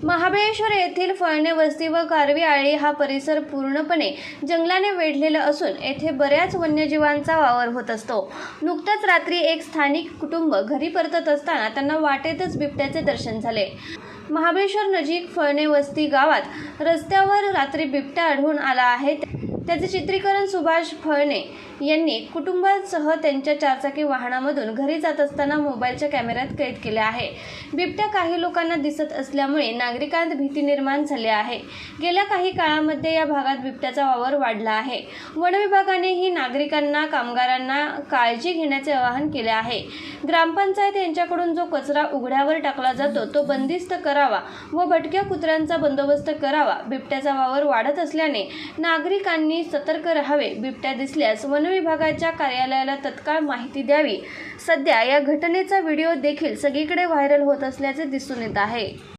महाबळेश्वर येथील फळणे वस्ती व कारवी आळी हा परिसर पूर्णपणे जंगलाने वेढलेला असून येथे बऱ्याच वन्यजीवांचा वावर होत असतो. नुकतंच रात्री एक स्थानिक कुटुंब घरी परतत असताना त्यांना वाटेतच बिबट्याचे दर्शन झाले. महाबळेश्वर नजीक फळणे वस्ती गावात रस्त्यावर रात्री बिबट्या आढळून आला आहे. त्याचे चित्रीकरण सुभाष फळणे यांनी कुटुंबासह त्यांच्या चारचाकी वाहनामधून घरी जात असताना मोबाईलच्या कॅमेऱ्यात कैद केले आहे. बिबट्या काही लोकांना दिसत असल्यामुळे नागरिकांत भीती निर्माण झाली आहे. गेल्या काही काळामध्ये या भागात बिबट्याचा वावर वाढला आहे. वन विभागानेही नागरिकांना कामगारांना काळजी घेण्याचे आवाहन केले आहे. ग्रामपंचायत यांच्याकडून जो कचरा उघड्यावर टाकला जातो तो बंदिस्त करावा व भटक्या कुत्र्यांचा बंदोबस्त करावा. बिबट्याचा वावर वाढत असल्याने नागरिकांनी सतर्क राहावे बिबट्या दिसल्यास वनविभागाच्या कार्यालयाला तत्काळ माहिती द्यावी. सध्या या घटनेचा व्हिडिओ देखील सगळीकडे व्हायरल होत असल्याचे दिसून येत आहे.